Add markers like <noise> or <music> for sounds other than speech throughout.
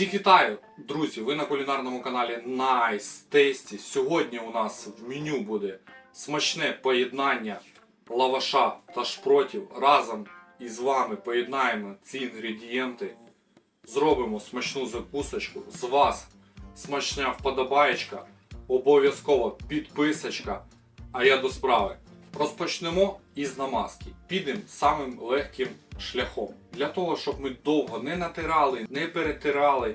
Всіх вітаю, друзі! Ви на кулінарному каналі Nice Tasty. Сьогодні у нас в меню буде смачне поєднання лаваша та шпротів. Разом із вами поєднаємо ці інгредієнти, зробимо смачну закусочку. З вас смачна вподобаєчка, обов'язково підписочка. А я до справи. Розпочнемо із намазки. Підемо самим легким шляхом. Для того, щоб ми довго не натирали, не перетирали,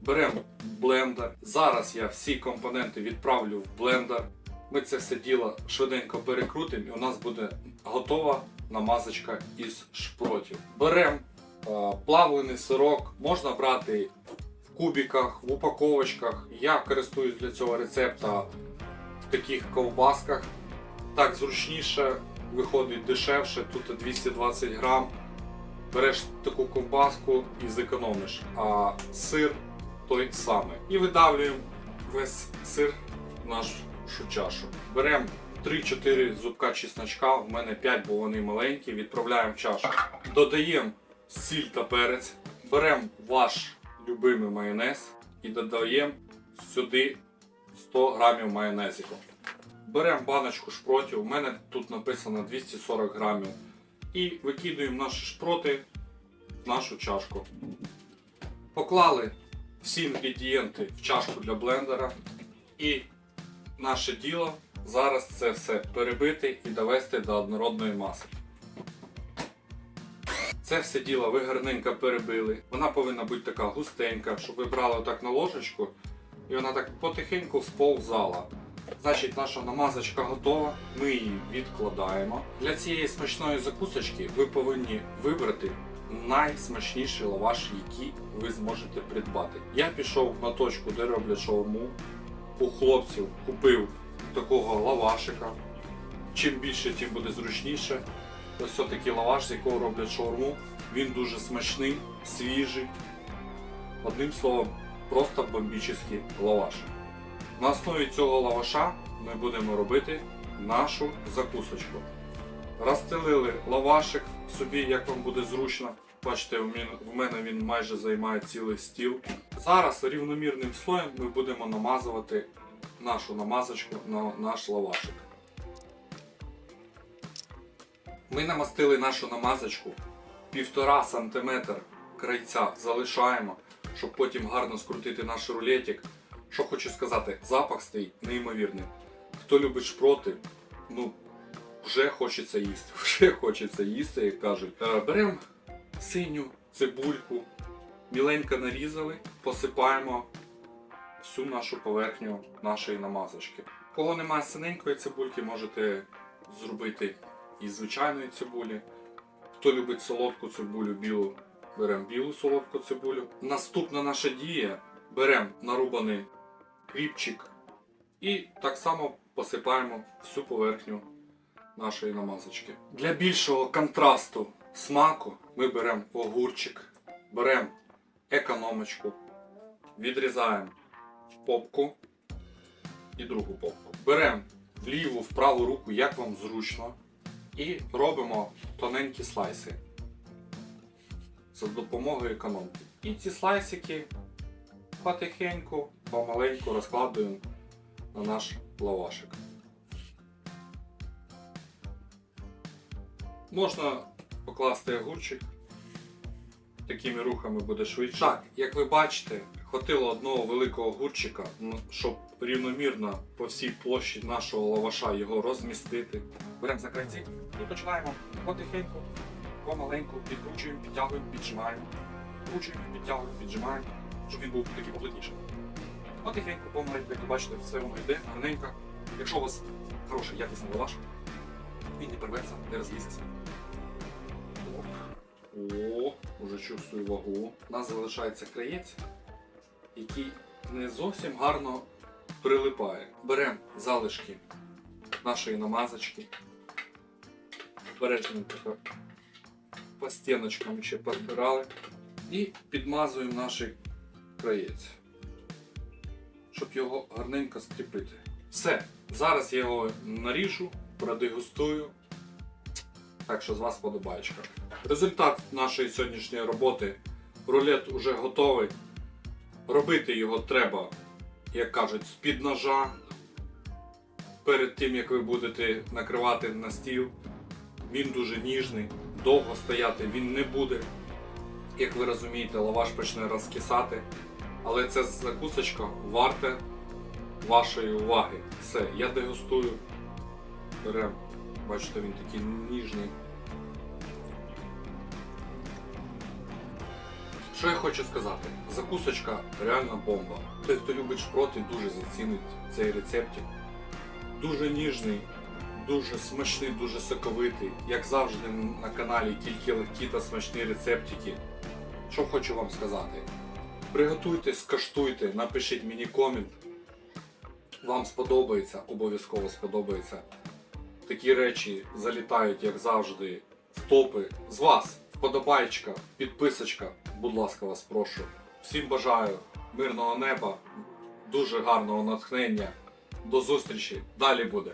беремо блендер. Зараз я всі компоненти відправлю в блендер. Ми це все діло швиденько перекрутимо і у нас буде готова намазочка із шпротів. Беремо е, плавлений сирок, можна брати в кубиках, в упаковочках. Я користуюсь для цього рецепта в таких ковбасках. Так зручніше, виходить дешевше, тут 220 грам. Береш таку ковбаску і зекономиш, а сир той самий. І видавлюємо весь сир в нашу чашу. Беремо 3-4 зубка чесночка, в мене 5, бо вони маленькі, відправляємо в чашу. Додаємо сіль та перець, беремо ваш любимий майонез і додаємо сюди 100 грамів майонезику. Беремо баночку шпротів, у мене тут написано 240 грамів. І викидуємо наші шпроти в нашу чашку. Поклали всі інгредієнти в чашку для блендера. І наше діло зараз це все перебити і довести до однородної маси. Це все діло ви гарненько перебили. Вона повинна бути така густенька, щоб ви брали отак на ложечку і вона так потихеньку сповзала. Значить, наша намазочка готова. Ми її відкладаємо. Для цієї смачної закусочки ви повинні вибрати найсмачніший лаваш, який ви зможете придбати. Я пішов на точку, де роблять шаурму. У хлопців купив такого лавашика. Чим більше, тим буде зручніше. Ось такий лаваш, з якого роблять шаурму. Він дуже смачний, свіжий. Одним словом, просто бомбічний лаваш. На основі цього лаваша ми будемо робити нашу закусочку. Розстелили лавашик собі, як вам буде зручно. Бачите, в мене він майже займає цілий стіл. Зараз рівномірним слоєм ми будемо намазувати нашу намазочку на наш лавашик. Ми намастили нашу намазочку 1,5 см крайця залишаємо, щоб потім гарно скрутити наш рулетик. Що хочу сказати, запах стоїть неймовірний. Хто любить шпроти, ну вже хочеться їсти. <laughs> Вже хочеться їсти, як кажуть. Е, Беремо синю цибульку, міленько нарізали, посипаємо всю нашу поверхню нашої намазочки. Кого немає синенької цибульки, можете зробити із звичайної цибулі. Хто любить солодку цибулю білу, беремо білу солодку цибулю. Наступна наша дія беремо нарубаний кріпчик і так само посипаємо всю поверхню нашої намазочки. Для більшого контрасту смаку ми беремо огурчик, беремо економочку, відрізаємо попку і другу попку. Беремо в ліву, в праву руку, як вам зручно, і робимо тоненькі слайси за допомогою економки. І ці слайсики потихеньку, помаленьку розкладуємо на наш лавашик. Можна покласти огурчик. Такими рухами буде швидше. Так, як ви бачите, хватило одного великого огурчика, щоб рівномірно по всій площі нашого лаваша його розмістити. Беремо за крайці і починаємо потихеньку, помаленьку, підкручуємо, підтягуємо, піджимаємо. Підкручуємо, підтягуємо, піджимаємо, щоб він був такий поплотніший. Потихеньку, помаленьку, як ви бачите, все воно йде, гарненько. Якщо у вас хороший якісний лаваш, він не порветься, не розлізеться. О, вже чувствую вагу. У нас залишається краєць, який не зовсім гарно прилипає. Беремо залишки нашої намазочки. Бережно так по стіночкам ще підбирали. І підмазуємо наш краєць, щоб його гарненько скріпити. Все, зараз я його наріжу, продегустую. Так що з вас подобаєчка. Результат нашої сьогоднішньої роботи. Рулет уже готовий. Робити його треба, як кажуть, з-під ножа. Перед тим як ви будете накривати на стіл. Він дуже ніжний, довго стояти він не буде. Як ви розумієте, лаваш почне розкисати. Але ця закусочка варта вашої уваги. Все, я дегустую. Берем. Бачите, він такий ніжний. Що я хочу сказати? Закусочка реально бомба. Той, хто любить шпроти, дуже зацінить цей рецептик. Дуже ніжний, дуже смачний, дуже соковитий. Як завжди на каналі тільки легкі та смачні рецептики. Що хочу вам сказати? Приготуйте, скаштуйте, напишіть мені комент. Вам сподобається, обов'язково сподобається. Такі речі залітають, як завжди, в топи. З вас вподобайка, підписочка, будь ласка, вас прошу. Всім бажаю мирного неба, дуже гарного натхнення. До зустрічі. Далі буде.